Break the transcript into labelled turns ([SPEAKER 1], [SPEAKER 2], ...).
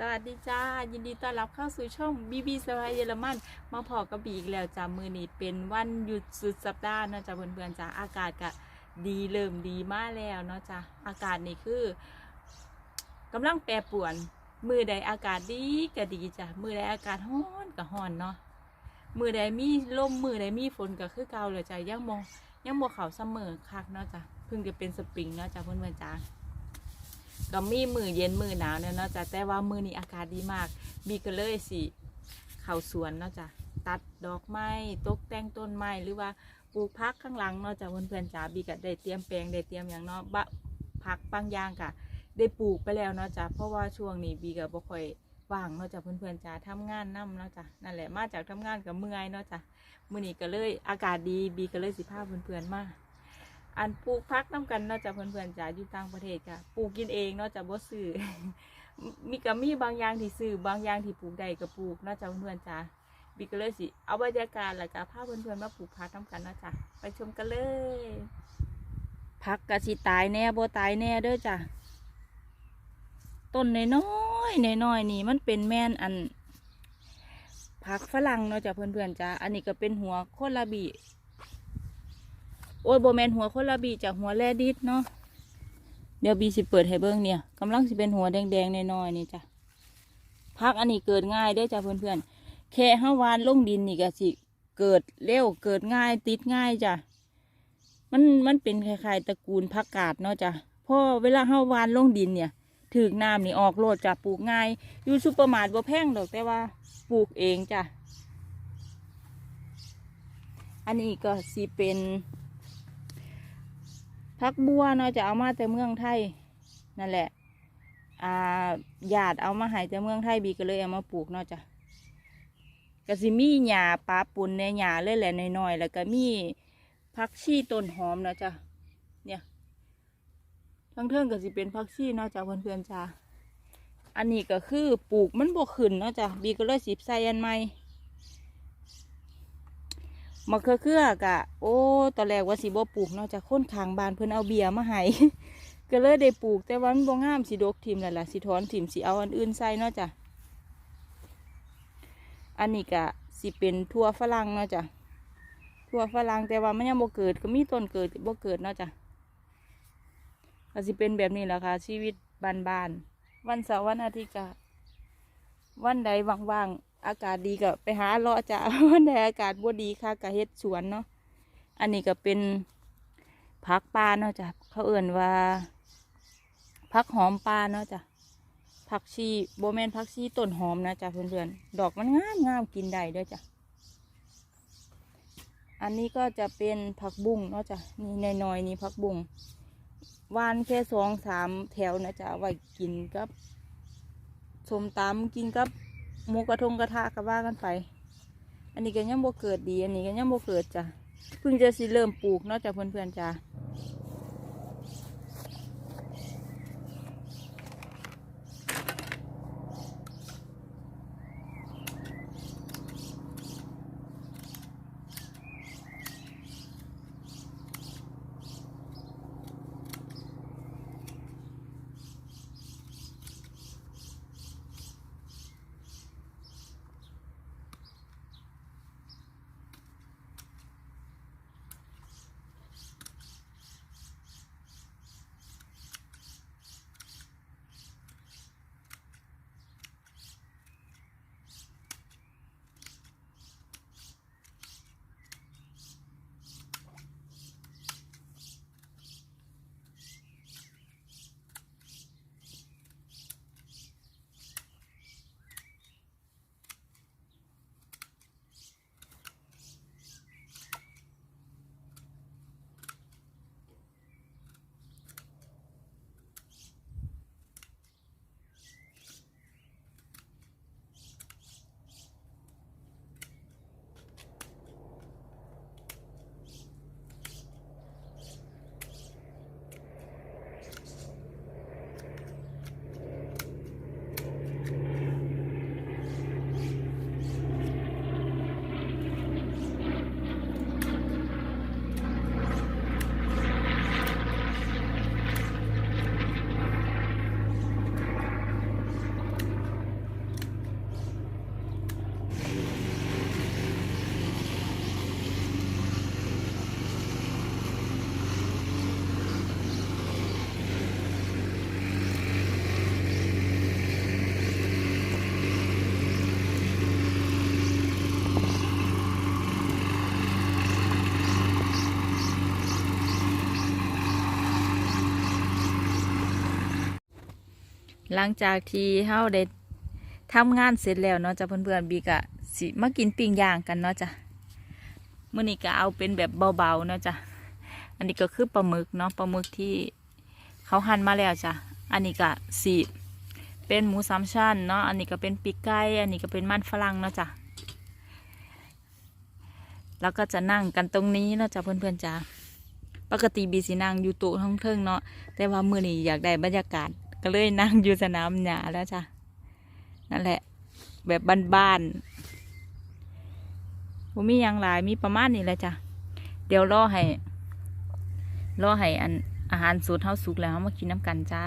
[SPEAKER 1] สวัสดีจ้า ยินดีต้อนรับเข้าสู่ช่องบีบีสบายเยอรมัน มาพอกับบีอีกแล้วจ้ามือนี้เป็นวันหยุดสุดสัปดาห์นะจ้าเพื่อนๆจ้าอากาศก็ดีเริ่มดีมากแล้วเนาะจ้าอากาศนี่คือกำลังแปรปรวน มือใดอากาศดีก็ดีจ้ามือใดอากาศร้อนก็ร้อนเนาะมือใดมีลมมือใดมีฝนก็คือเก่าเลยจ้ายังมองยังบ่เขาเสมอคักเนาะจ้าเพิ่งจะเป็นสปริงเนาะจ้าเพื่อนๆจ้า ก็มีมือเย็นมือหนาวเนี่ยเนาะจ้ะแต่ว่ามือนี้อากาศดีมาก บีก็เลยสิเข้าสวนเนาะจ้ะตัดดอกไม้ตกแต่งต้นไม้หรือว่าปลูกพักข้างหลังเนาะจ้ะเพื่อนๆจ้าบีก็ได้เตรียมแปลงได้เตรียมอย่างเนาะบะพักบางอย่างกะได้ปลูกไปแล้วเนาะจ้ะเพราะว่าช่วงนี้บีก็บ่ค่อยว่างเนาะจ้ะเพื่อนๆจ้าทำงานนํเนาะจ้ะนั่นแหละมาจากทำงานกับเมื่อยเนาะจ้ะมื้อนี้ก็เลยอากาศดีบีก็เลยสิพาเพื่อนๆมา อันปลูกพักน้ำกันเนาะจากเพื่อนๆจ้าอยู่ต่างประเทศค่ะปลูกกินเองเนาะจากบ่ซื้อมีก็มีบางอย่างที่ซื้อบางอย่างที่ปลูกได้ก็ปลูกเนาะจากเพื่อนๆจ้าบีก็เลยสิเอาบรรยากาศแล้วก็พาเพื่อนๆมาปลูกพักน้ำกันเนาะจ้ะไปชมกันเลยพักกะสิตายแน่บ่ตายแน่เด้อจ้ะต้นน้อยๆน้อยๆนี่มันเป็นแม่นอันผักฝรั่งเนาะจ้ะเพื่อนๆจ้าอันนี้ก็เป็นหัวโคลาบี โอ้ยโบแมนหัวคนละบีจากหัวแรดิดเนาะเดี๋ยวบีสิเปิดให้เบิ้งเนี่ยกำลังสิเป็นหัวแดงๆน้อยๆนี่จ้ะพักอันนี้เกิดง่ายเด้จ้ะเพื่อนๆแค่ห้าวานลงดินนี่ก็สิเกิดเร็วเกิดง่ายติดง่ายจ้ะมันมันเป็นคล้ายๆตระกูลผักกาดเนาะจ้ะพอเวลาห้าวานลงดินเนี่ยถึกน้ำนี่ออกโลดจ้ะปลูกง่ายอยู่ซุปเปอร์มาร์ทบ่แพงดอกแต่ว่าปลูกเองจ้ะอันนี้ก็สิเป็น พักบัวเนาะจะเอามาแต่เมืองไทยนั่นแหละอ่าญาติเอามาให้แต่เมืองไทยบีก็เลยเอามาปลูกเนาะจ้ะก็สิมีหญ้าปลาปุ่นในหญ้าเลยแหละน้อยๆแล้วก็มีผักชีต้นหอมเนาะจ้ะเนี่ยทั้งเทิงก็สิเป็นผักชีเนาะจ้ะเพื่อนๆจ้ะอันนี้ก็คือปลูกมันบ่ขึ้นเนาะจ้ะบีก็เลยสิบใส่อันใหม่ มะเขือเขือกะโอ้ตอนแรกว่าสิบ่ปลูกเนาะจากคนขางบานเพิ่นเอาเบียร์มาให้ก็เลยได้ปลูกแต่ว่ามันบ่งามสิดกทิมแล้วล่ะสิถอนทิมสิเอาอันอื่นใส่เนาะจ้ะอันนี้กะสิเป็นทั่วฝรั่งเนาะจ้ะทั่วฝรั่งแต่ว่ามันยังบ่เกิดก็มีต้นเกิดบ่เกิดเนาะจ้ะก็สิเป็นแบบนี้แหละค่ะ ชีวิตบ้านๆวันเสาร์วันอาทิตย์กะวันใดว่างๆ อากาศดีก็ไปหาเลาะจ้ะวันอากาศบ่ดีค่ะก็เฮ็ดสวนเนาะอันนี้ก็เป็นผักปลาเนาะจ้ะเขาเอื่นว่าผักหอมปลาเนาะจ้ะผักชีโบแมนผักชีต้นหอมนะจ้ะเพื่อนๆดอกมันงามงามกินได้ด้วยจ้ะอันนี้ก็จะเป็นผักบุ้งเนาะจ้ะนี่น้อยๆนี่ผักบุ้งวานแค่สองสามแถวนะจ๊ะไว้กินกับสมตำกินกับ หมูกระทงกระทะก็ว่ากันไป อันนี้ก็ยังบ่เกิดดี อันนี้ก็ยังบ่เกิดจ้ะเพิ่งจะสิเริ่มปลูกเนอกจากเพื่อนๆจ้ะ หลังจากที่เฮาได้ทำงานเสร็จแล้วเนาะจ้ะเพื่อนๆบีกะสิมากินปิ้งย่างกันเนาะจ้ะมื้อนี้ก็เอาเป็นแบบเบาๆเนาะจ้ะอันนี้ก็คือปลาหมึกเนาะปลาหมึกที่เขาหั่นมาแล้วจ้ะอันนี้ก็สิเป็นหมูสามชั้นเนาะอันนี้ก็เป็นปีกไก่อันนี้ก็เป็นมันฝรั่งเนาะจ้ะแล้วก็จะนั่งกันตรงนี้เนาะจ้ะเพื่อนๆจ้ะปกติบีสินั่งอยู่โต๊ะท้องเทิงเนาะแต่ว่ามื้อนี้อยากได้บรรยากาศ ก็เลยนั่งอยู่สนามหญ้าแล้วจ้ะนั่นแหละ แบบบ้านๆผมมีอย่างหลายมีประมาณนี้แหละจ้ะเดี๋ยวรอให้รอให้อันอาหารสูตรเฮาสุกแล้วมากินน้ำกันจ้า